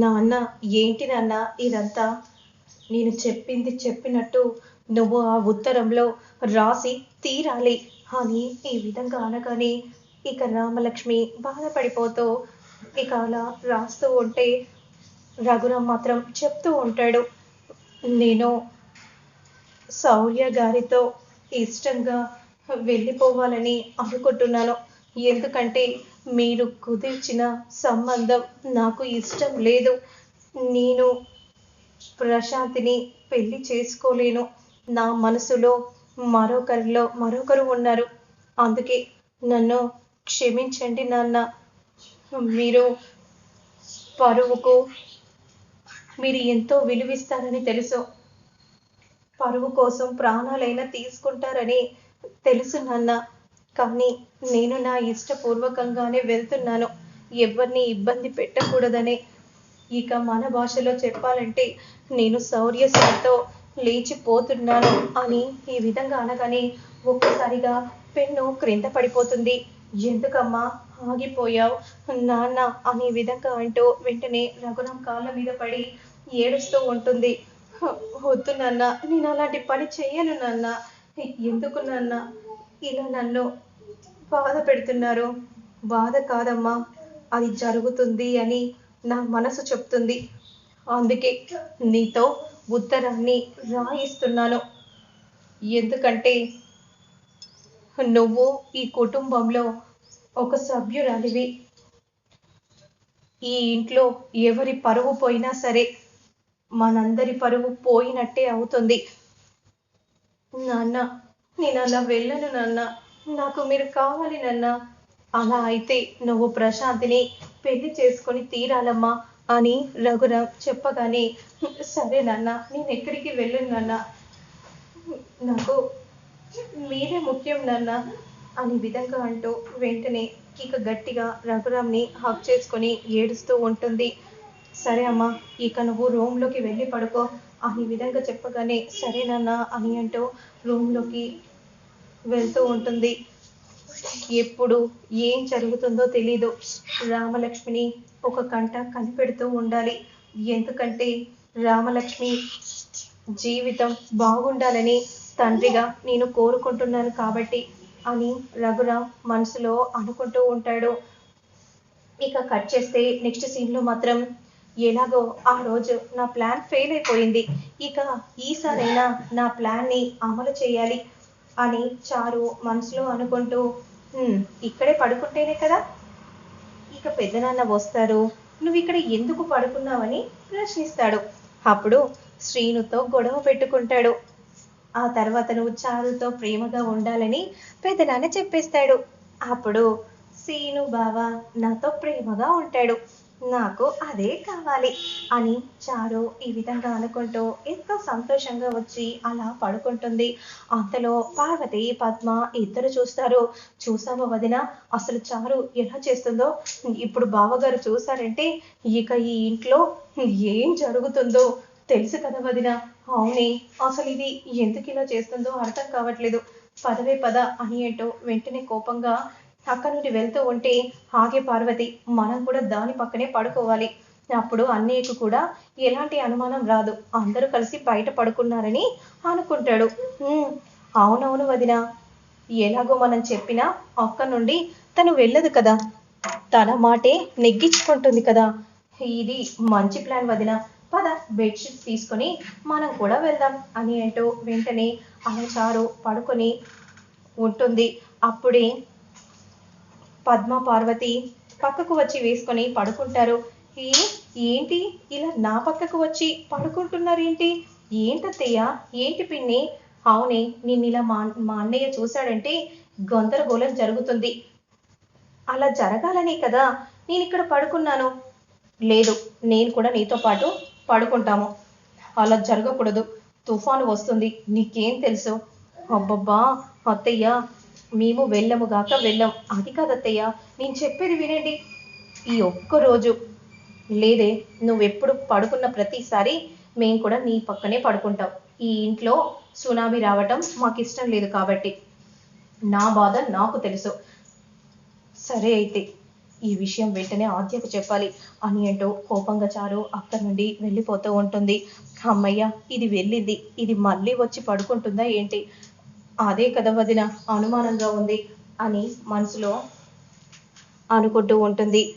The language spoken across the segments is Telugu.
నాన్న ఏంటి నాన్న ఇదంతా? నేను చెప్పింది చెప్పినట్టు నువ్వు ఆ ఉత్తరంలో రాసి తీరాలి. అని ఈ విధంగా అనగానే ఇక రామలక్ష్మి బాధపడిపోతూ ఇక అలా రాస్తూ ఉంటే రఘురామ్ మాత్రం చెప్తూ ఉంటాడు నేను శౌర్య గారితో ఇష్టంగా వెళ్ళిపోవాలని అనుకుంటున్నాను. ఎందుకంటే మీరు కుదిర్చిన సంబంధం నాకు ఇష్టం లేదు. నేను ప్రశాంతిని పెళ్ళి చేసుకోలేను. నా మనసులో మరొకరిలో మరొకరు ఉన్నారు. అందుకే నన్ను క్షమించండి నాన్న. మీరు పరువుకు మీరు ఎంతో విలువిస్తారని తెలుసు. పరువు కోసం ప్రాణాలైనా తీసుకుంటారని తెలుసు నాన్న. కానీ నేను నా ఇష్టపూర్వకంగానే వెళ్తున్నాను. ఎవరిని ఇబ్బంది పెట్టకూడదనే. ఇక మన భాషలో చెప్పాలంటే నేను శౌర్య సార్తో లేచిపోతున్నాను అని ఈ విధంగా అనగానే ఒక్కసారిగా పెన్ను క్రింద పడిపోతుంది. ఎందుకమ్మా ఆగిపోయావు నాన్న అనే విధంగా అంటూ వెంటనే రఘురాం కాళ్ళ మీద పడి ఏడుస్తూ ఉంటుంది. వద్దు నాన్న నేను అలాంటి పని చేయను నాన్న. ఎందుకు నాన్న? ఇలా నన్ను బాధ పెడుతున్నారు? బాధ కాదమ్మా అది జరుగుతుంది అని నా మనసు చెప్తుంది. అందుకే నీతో ఉత్తరాన్ని రాయిస్తున్నాను. ఎందుకంటే నువ్వు ఈ కుటుంబంలో ఒక సభ్యురాలివి. ఈ ఇంట్లో ఎవరి పరువు పోయినా సరే మనందరి పరువు పోయినట్టే అవుతుంది. నాన్న నేను అలా వెళ్ళను నాన్న. నాకు మీరు కావాలి నాన్న. అలా అయితే నువ్వు ప్రశాంతిని పెళ్ళి చేసుకొని తీరాలమ్మా అని రఘురామ్ చెప్పగానే సరే నాన్న నేను ఎక్కడికి వెళ్ళను నాన్న. నాకు మీరే ముఖ్యం నాన్న అని విధంగా అంటూ వెంటనే ఇక గట్టిగా రఘురామ్ని హక్ చేసుకొని ఏడుస్తూ ఉంటుంది. సరే అమ్మా ఇక నువ్వు రూమ్లోకి వెళ్ళి పడుకో. అని విధంగా చెప్పగానే సరేనన్నా అని అంటూ రూమ్లోకి వెళ్తూ ఉంటుంది. ఎప్పుడు ఏం జరుగుతుందో తెలీదు. రామలక్ష్మిని ఒక కంట కనిపెడుతూ ఉండాలి. ఎందుకంటే రామలక్ష్మి జీవితం బాగుండాలని తండ్రిగా నేను కోరుకుంటున్నాను కాబట్టి అని రఘురామ్ మనసులో అనుకుంటూ ఉంటాడు. ఇక కట్ చేస్తే నెక్స్ట్ సీన్లో మాత్రం ఎలాగో ఆ రోజు నా ప్లాన్ ఫెయిల్ అయిపోయింది. ఇక ఈసారైనా నా ప్లాన్ని అమలు చేయాలి అని చారు మనసులో అనుకుంటూ ఇక్కడే పడుకుంటేనే కదా? ఇక పెద్దనాన్న వస్తారు. నువ్వు ఇక్కడ ఎందుకు పడుకున్నావని ప్రశ్నిస్తాడు. అప్పుడు శ్రీనుతో గొడవ పెట్టుకుంటాడు. ఆ తర్వాత నువ్వు చారుతో ప్రేమగా ఉండాలని పెద్దనాన్న చెప్పేస్తాడు. అప్పుడు సీను బావ నాతో ప్రేమగా ఉంటాడు. నాకు అదే కావాలి అని చారు ఈ విధంగా అనుకుంటూ ఎంతో సంతోషంగా వచ్చి అలా పడుకుంటుంది. అంతలో పార్వతి పద్మ ఇద్దరు చూస్తారు. చూసావా వదిన అసలు చారు ఎలా చేస్తుందో? ఇప్పుడు బావగారు చూసారంటే ఇక ఈ ఇంట్లో ఏం జరుగుతుందో తెలుసు కదా వదిన. అవునే అసలు ఇది ఎందుకు ఇలా చేస్తుందో అర్థం కావట్లేదు. పదవే పద అని ఏంటో వెంటనే కోపంగా అక్కడ నుండి వెళ్తూ ఉంటే ఆగే పార్వతి మనం కూడా దాని పక్కనే పడుకోవాలి. అప్పుడు అన్నయ్యకు కూడా ఎలాంటి అనుమానం రాదు. అందరూ కలిసి బయట పడుకున్నారని అనుకుంటాడు. అవునవును వదిన. ఎలాగో మనం చెప్పినా అక్క నుండి తను వెళ్ళదు కదా. తన మాటే నెగ్గించుకుంటుంది కదా. ఇది మంచి ప్లాన్ వదిన. పద బెడ్షీట్స్ తీసుకొని మనం కూడా వెళ్దాం. అని అంటూ వెంటనే అలా చారు పడుకొని ఉంటుంది. అప్పుడే పద్మ పార్వతి పక్కకు వచ్చి వేసుకొని పడుకుంటారు. ఏ ఏంటి? ఇలా నా పక్కకు వచ్చి పడుకుంటున్నారు ఏంటి ఏంటత్తయ్య ఏంటి పిన్ని? అవునే నిన్ను ఇలా మా మా అన్నయ్య చూశాడంటే గందరగోళం జరుగుతుంది. అలా జరగాలనే కదా నేను ఇక్కడ పడుకున్నాను. లేదు నేను కూడా నీతో పాటు పడుకుంటాము. అలా జరగకూడదు. తుఫాను వస్తుంది. నీకేం తెలుసు? అబ్బబ్బా అత్తయ్య మేము వెళ్ళముగాక వెళ్ళం. అది కాదత్తయ్య నేను చెప్పేది వినండి. ఈ ఒక్క రోజు లేదే నువ్వెప్పుడు పడుకున్న ప్రతిసారి మేము కూడా నీ పక్కనే పడుకుంటాం. ఈ ఇంట్లో సునామీ రావటం మాకు ఇష్టం లేదు కాబట్టి. నా బాధ నాకు తెలుసు. సరే అయితే ఈ విషయం వెంటనే ఆద్యకు చెప్పాలి. అని అంటూ కోపంగా చారు అక్కడి నుండి వెళ్ళిపోతూ ఉంటుంది. అమ్మయ్య ఇది వెళ్ళింది. ఇది మళ్ళీ వచ్చి పడుకుంటుందా ఏంటి? అదే కదా వదిన అనుమానంగా ఉంది అని మనసులో అనుకుంటూ ఉంటుంది.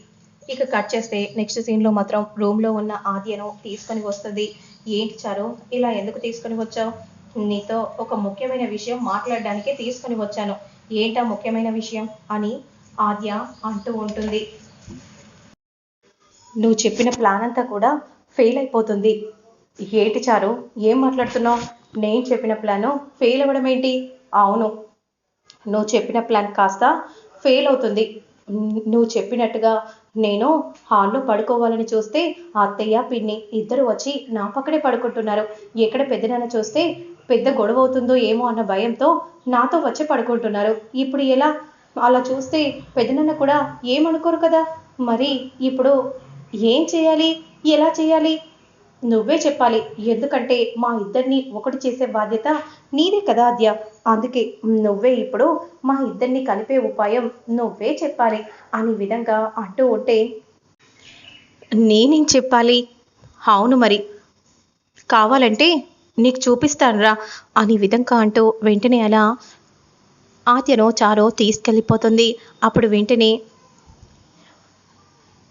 ఇక కట్ చేస్తే నెక్స్ట్ సీన్లో మాత్రం రూమ్లో ఉన్న ఆద్యను తీసుకొని వస్తుంది. ఏంటి చారు? ఇలా ఎందుకు తీసుకొని వచ్చావు? నీతో ఒక ముఖ్యమైన విషయం మాట్లాడడానికి తీసుకొని వచ్చాను. ఏంటా ముఖ్యమైన విషయం? అని ఆద్య అంటూ ఉంటుంది. నువ్వు చెప్పిన ప్లాన్ అంతా కూడా ఫెయిల్ అయిపోతుంది. ఏంటి చారు? ఏం మాట్లాడుతున్నావు? నేను చెప్పిన ప్లాను ఫెయిల్ అవ్వడం ఏంటి? అవును. నువ్వు చెప్పిన ప్లాన్ కాస్త ఫెయిల్ అవుతుంది. నువ్వు చెప్పినట్టుగా నేను హాల్లో పడుకోవాలని చూస్తే అత్తయ్య పిన్ని ఇద్దరు వచ్చి నా పక్కనే పడుకుంటున్నారు. ఎక్కడ పెద్దనాన్న చూస్తే పెద్ద గొడవ అవుతుందో ఏమో అన్న భయంతో నాతో వచ్చి పడుకుంటున్నారు. ఇప్పుడు ఎలా? అలా చూస్తే పెద్దనాన్న కూడా ఏమనుకోరు కదా? మరి ఇప్పుడు ఏం చేయాలి? ఎలా చేయాలి? నువ్వే చెప్పాలి. ఎందుకంటే మా ఇద్దరిని ఒకటి చేసే బాధ్యత నీదే కదా అద్య అందుకే నువ్వే ఇప్పుడు మా ఇద్దరిని కలిపే ఉపాయం నువ్వే చెప్పాలి అనే విధంగా అంటూ ఉంటే నేనేం చెప్పాలి? అవును మరి. కావాలంటే నీకు చూపిస్తానురా అనే విధంగా అంటూ వెంటనే అలా ఆద్యను చారో తీసుకెళ్ళిపోతుంది. అప్పుడు వెంటనే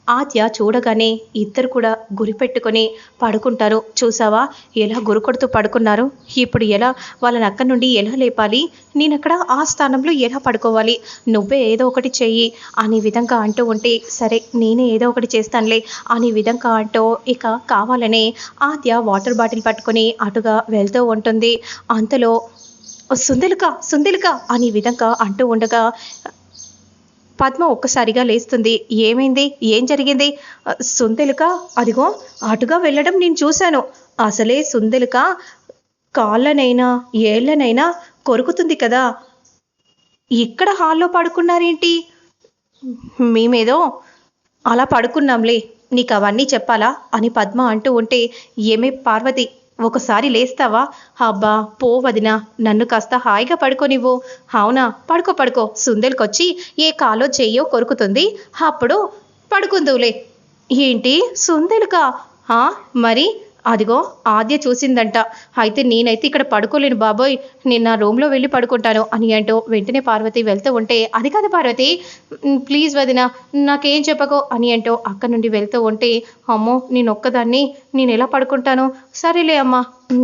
ఆత్య చూడగానే ఇద్దరు కూడా గురిపెట్టుకొని పడుకుంటారు. చూసావా? ఎలా గురుకొడుతూ పడుకున్నారు? ఇప్పుడు ఎలా వాళ్ళని అక్కడి నుండి ఎలా లేపాలి? నేను అక్కడ ఆ స్థానంలో ఎలా పడుకోవాలి? నువ్వే ఏదో ఒకటి చెయ్యి అనే విధంగా అంటూ ఉంటే సరే నేనే ఏదో ఒకటి చేస్తానులే అనే విధంగా అంటూ ఇక కావాలనే ఆద్య వాటర్ బాటిల్ పట్టుకొని అటుగా వెళ్తూ ఉంటుంది. అంతలో సుందలిక సుందలిక అనే విధంగా అంటూ ఉండగా పద్మ ఒక్కసారిగా లేస్తుంది. ఏమైంది? ఏం జరిగింది? సుందెలుక అదిగో అటుగా వెళ్ళడం నేను చూశాను. అసలే సుందెలుక కాళ్ళనైనా ఏళ్ళనైనా కొరుకుతుంది కదా. ఇక్కడ హాల్లో పడుకున్నారేంటి? మేమేదో అలా పడుకున్నాంలే. నీకు అవన్నీ చెప్పాలా? అని పద్మ అంటూ ఉంటే ఏమే పార్వతి? ఒకసారి లేస్తావా? అబ్బా పో వదిన నన్ను కాస్త హాయిగా పడుకోనివ్వు. అవునా? పడుకో పడుకో. సుందెలకొచ్చి ఏ కాలో చెయ్యో కొరుకుతుంది. అప్పుడు పడుకుందువులే. ఏంటి? సుందెలుకా మరి? అదిగో ఆద్య చూసిందంట. అయితే నేనైతే ఇక్కడ పడుకోలేను బాబోయ్. నేను నా రూమ్లో వెళ్ళి పడుకుంటాను అని అంటూ వెంటనే పార్వతి వెళ్తూ ఉంటే అది కాదు పార్వతి ప్లీజ్ వదిన నాకేం చెప్పకో అని అంటూ అక్కడ నుండి వెళ్తూ ఉంటే అమ్మో నేను ఒక్కదాన్ని నేను ఎలా పడుకుంటాను? సరేలే అమ్మా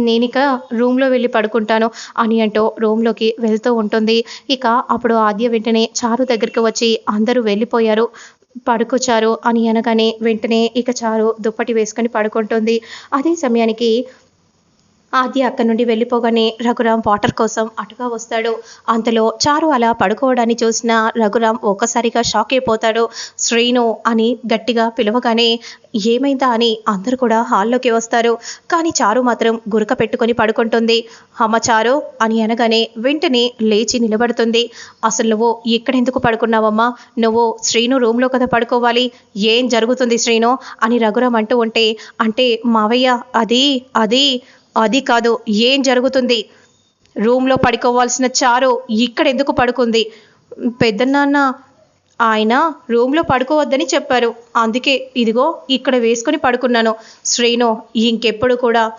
నేను ఇక రూమ్లో వెళ్ళి పడుకుంటాను అని అంటూ రూమ్లోకి వెళ్తూ ఉంటుంది. ఇక అప్పుడు ఆద్య వెంటనే చారు దగ్గరికి వచ్చి అందరూ వెళ్ళిపోయారు. పడుకొచ్చారు అని అనగానే వెంటనే ఇక చారు దుప్పటి వేసుకొని పడుకుంటుంది. అదే సమయానికి ఆది అక్కడి నుండి వెళ్ళిపోగానే రఘురాం వాటర్ కోసం అటుగా వస్తాడు. అంతలో చారు అలా పడుకోవడాన్ని చూసిన రఘురాం ఒక్కసారిగా షాక్ అయిపోతాడు. శ్రీను అని గట్టిగా పిలవగానే ఏమైందా? అని అందరూ కూడా హాల్లోకి వస్తారు. కానీ చారు మాత్రం గురక పెట్టుకొని పడుకుంటుంది. అమ్మ చారు అని అనగానే వెంటనే లేచి నిలబడుతుంది. అసలు నువ్వు ఇక్కడెందుకు పడుకున్నావమ్మా? నువ్వు శ్రీను రూమ్లో కదా పడుకోవాలి. ఏం జరుగుతుంది శ్రీను? అని రఘురాం అంటూ ఉంటే అంటే మావయ్య అది అది అది కాదు ఏం జరుగుతుంది? రూమ్లో పడుకోవాల్సిన చారు ఇక్కడ ఎందుకు పడుకుంది? పెద్దనాన్న ఆయన రూమ్లో పడుకోవద్దని చెప్పారు. అందుకే ఇదిగో ఇక్కడ వేసుకొని పడుకున్నాను. శ్రీను ఇంకెప్పుడు కూడా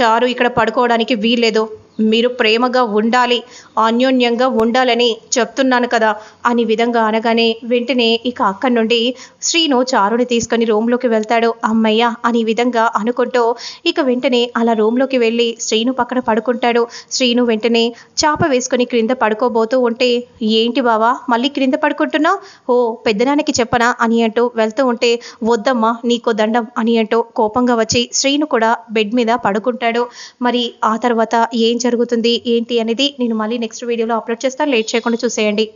చారు ఇక్కడ పడుకోవడానికి వీల్లేదు. మీరు ప్రేమగా ఉండాలి అన్యోన్యంగా ఉండాలని చెప్తున్నాను కదా. అని విధంగా అనగానే వెంటనే ఇక అక్కడి నుండి శ్రీను చారుని తీసుకొని రూమ్లోకి వెళ్తాడు. అమ్మయ్య అని విధంగా అనుకుంటూ ఇక వెంటనే అలా రూమ్లోకి వెళ్ళి శ్రీను పక్కన పడుకుంటాడు. శ్రీను వెంటనే చాప వేసుకొని క్రింద పడుకోబోతూ ఉంటే ఏంటి బావా మళ్ళీ క్రింద పడుకుంటున్నావు? ఓ పెద్దనానికి చెప్పనా? అని అంటూ వెళ్తూ ఉంటే వద్దమ్మా నీకో దండం అని అంటూ కోపంగా వచ్చి శ్రీను కూడా బెడ్ మీద పడుకుంటాడు. మరి ఆ తర్వాత ఏం జరుగుతుంది ఏంటి అనేది నేను మళ్ళీ నెక్స్ట్ వీడియోలో అప్లోడ్ చేస్తాను లేట్ చేయకుండా చూసేయండి.